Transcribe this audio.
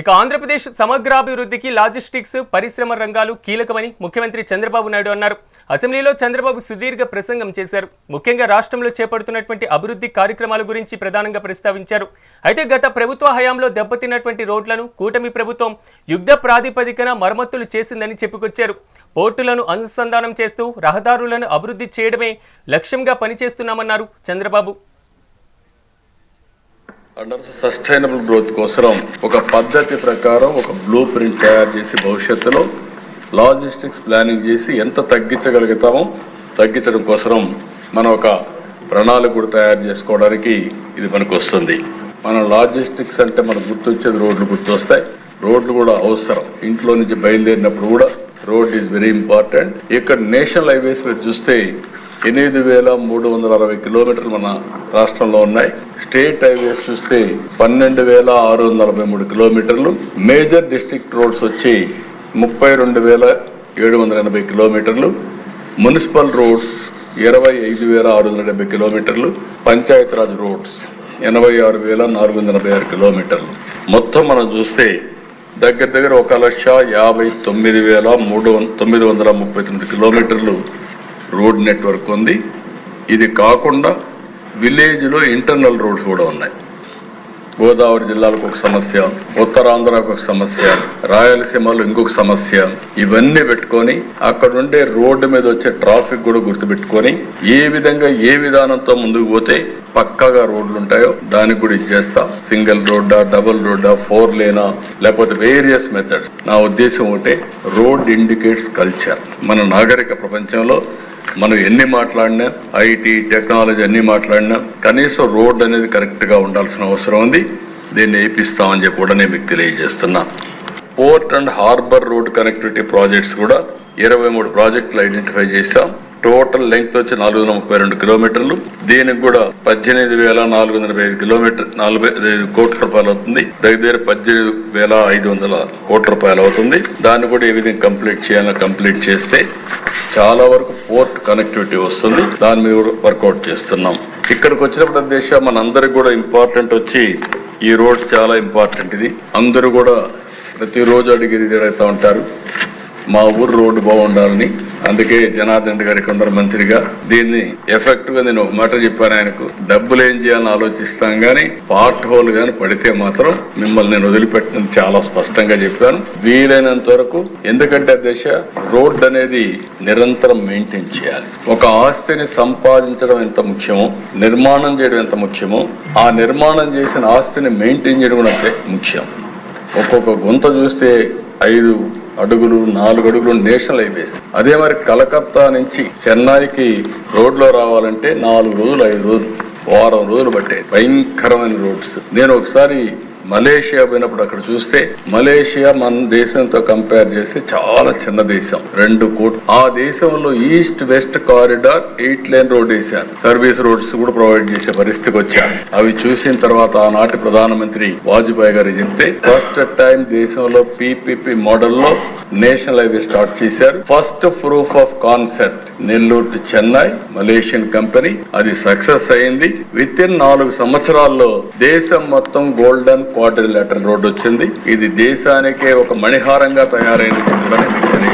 ఇక ఆంధ్రప్రదేశ్ సమగ్రాభివృద్ధికి లాజిస్టిక్స్ పరిశ్రమ రంగాలు కీలకమని ముఖ్యమంత్రి చంద్రబాబు నాయుడు అన్నారు. అసెంబ్లీలో చంద్రబాబు సుదీర్ఘ ప్రసంగం చేశారు. ముఖ్యంగా రాష్ట్రంలో చేపడుతున్నటువంటి అభివృద్ధి కార్యక్రమాల గురించి ప్రధానంగా ప్రస్తావించారు. అయితే గత ప్రభుత్వ హయాంలో దెబ్బతిన్నటువంటి రోడ్లను కూటమి ప్రభుత్వం యుద్ధ ప్రాతిపదికన మరమ్మతులు చేసిందని చెప్పుకొచ్చారు. పోర్టులను అనుసంధానం చేస్తూ రహదారులను అభివృద్ధి చేయడమే లక్ష్యంగా పనిచేస్తున్నామన్నారు చంద్రబాబు. అండర్ సస్టైనబుల్ గ్రోత్ కోసం ఒక పద్ధతి ప్రకారం ఒక బ్లూ ప్రింట్ తయారు చేసి భవిష్యత్తులో లాజిస్టిక్స్ ప్లానింగ్ చేసి ఎంత తగ్గించగలుగుతామో తగ్గించడం కోసం మనం ఒక ప్రణాళిక కూడా తయారు చేసుకోవడానికి ఇది మనకు వస్తుంది మన లాజిస్టిక్స్ అంటే మనకు గుర్తొచ్చేది రోడ్లు గుర్తొస్తాయి. రోడ్లు కూడా అవసరం. ఇంట్లో నుంచి బయలుదేరినప్పుడు కూడా రోడ్ ఈజ్ వెరీ ఇంపార్టెంట్ ఇక్కడ నేషనల్ హైవేస్ మీరు చూస్తే ఎనిమిది వేల మూడు వందల అరవై కిలోమీటర్లు మన రాష్ట్రంలో ఉన్నాయి. స్టేట్ హైవేస్ చూస్తే పన్నెండు వేల ఆరు వందల నలభై మూడు కిలోమీటర్లు. మేజర్ డిస్ట్రిక్ట్ రోడ్స్ వచ్చి ముప్పై రెండు వేల ఏడు వందల ఎనభై కిలోమీటర్లు. మున్సిపల్ రోడ్స్ ఇరవై ఐదు వేల ఆరు వందల డెబ్బై కిలోమీటర్లు. పంచాయతీరాజ్ రోడ్స్ ఎనభై ఆరు వేల నాలుగు వందల ఎనభై ఆరు కిలోమీటర్లు. మొత్తం మనం చూస్తే దగ్గర దగ్గర ఒక లక్ష యాభై తొమ్మిది వేల మూడు తొమ్మిది వందల ముప్పై తొమ్మిది కిలోమీటర్లు. రోడ్ నెట్వర్క్ ఉంది. ఇది కాకుండా విలేజ్లో ఇంటర్నల్ రోడ్స్ కూడా ఉన్నాయి. గోదావరి జిల్లాలకు ఒక సమస్య ఉత్తరాంధ్రకు ఒక సమస్య రాయలసీమలో ఇంకొక సమస్య. ఇవన్నీ పెట్టుకొని అక్కడ ఉండే రోడ్డు మీద వచ్చే ట్రాఫిక్ కూడా గుర్తుపెట్టుకొని ఏ విధంగా ఏ విధానంతో ముందుకు పోతే పక్కాగా రోడ్లు ఉంటాయో దానికి కూడా ఇచ్చేస్తా సింగిల్ రోడ్డా డబుల్ రోడ్డా ఫోర్ లేనా లేకపోతే వేరియస్ మెథడ్స్. నా ఉద్దేశం ఒకటే రోడ్ ఇండికేట్స్ కల్చర్. మన నాగరిక ప్రపంచంలో మనం ఎన్ని మాట్లాడినా ఐటీ టెక్నాలజీ అన్ని మాట్లాడినా కనీసం రోడ్ అనేది కరెక్ట్గా ఉండాల్సిన అవసరం ఉంది. దీన్ని వేపిస్తామని చెప్పి కూడా నేను మీకు తెలియజేస్తున్నా. Port and harbour road connectivity projects కూడా ఇరవై మూడు ప్రాజెక్టులు ఐడెంటిఫై చేశాం. టోటల్ లెంగ్త్ వచ్చి నాలుగు వందల ముప్పై రెండు కిలోమీటర్లు. దీనికి కూడా పద్దెనిమిది వేల నాలుగు వందల ఐదు కిలోమీటర్ నలభై ఐదు కోట్ల రూపాయలు అవుతుంది. దగ్గర దగ్గర పద్దెనిమిది వేల ఐదు వందల కోట్ల రూపాయలు అవుతుంది. దాన్ని కూడా ఏ విధంగా కంప్లీట్ చేయాలని కంప్లీట్ చేస్తే చాలా వరకు పోర్ట్ కనెక్టివిటీ వస్తుంది. దాని మీద కూడా వర్కౌట్ చేస్తున్నాం. ఇక్కడికి వచ్చినప్పుడు దేశం మనందరికి కూడా ఇంపార్టెంట్ వచ్చి ఈ రోడ్ చాలా ఇంపార్టెంట్ ఇది. అందరూ కూడా ప్రతిరోజు అడిగి ఇది ఉంటారు. మా ఊరు రోడ్డు బాగుండాలని అందుకే జనార్దన్ రెడ్డి గారి కొందరు మంత్రిగా దీన్ని ఎఫెక్టివ్గా నేను ఒక మాట చెప్పాను ఆయనకు. డబ్బులు ఏం చేయాలని ఆలోచిస్తాం గానీ పార్ట్ హోల్ గాని పడితే మాత్రం మిమ్మల్ని నేను వదిలిపెట్టిన చాలా స్పష్టంగా చెప్పాను. వీలైనంత వరకు ఎందుకంటే దేశ రోడ్ అనేది నిరంతరం మెయింటైన్ చేయాలి. ఒక ఆస్తిని సంపాదించడం ఎంత ముఖ్యమో నిర్మాణం చేయడం ఎంత ముఖ్యమో ఆ నిర్మాణం చేసిన ఆస్తిని మెయింటైన్ చేయడం కూడా అంతే ముఖ్యం. ఒక్కొక్క గుంత చూస్తే ఐదు అడుగులు నాలుగు అడుగులు నేషనల్ హైవేస్. అదే మరి కలకత్తా నుంచి చెన్నైకి రోడ్లో రావాలంటే నాలుగు రోజులు ఐదు రోజులు వారం రోజులు పట్టే భయంకరమైన రోడ్స్. నేను ఒకసారి మలేషియా పోయినప్పుడు అక్కడ చూస్తే మలేషియా మన దేశంతో కంపేర్ చేస్తే చాలా చిన్న దేశం. రెండు కోట్లు. ఆ దేశంలో east west corridor eight line road వేశారు. సర్వీస్ రోడ్స్ కూడా ప్రొవైడ్ చేసే పరిస్థితికి వచ్చారు. అవి చూసిన తర్వాత ఆనాటి ప్రధానమంత్రి వాజ్పేయి గారు చెప్తే ఫస్ట్ టైం దేశంలో పీపీపీ మోడల్లో నేషనల్ హైవే స్టార్ట్ చేశారు. First proof of concept Nellore to Chennai Malaysian company అది సక్సెస్ అయింది. విత్ ఇన్ నాలుగు సంవత్సరాల్లో దేశం మొత్తం గోల్డెన్ క్వార్టర్ లెటర్ రోడ్ వచ్చింది. ఇది దేశానికే ఒక మణిహారంగా తయారైంది. కూడా నేను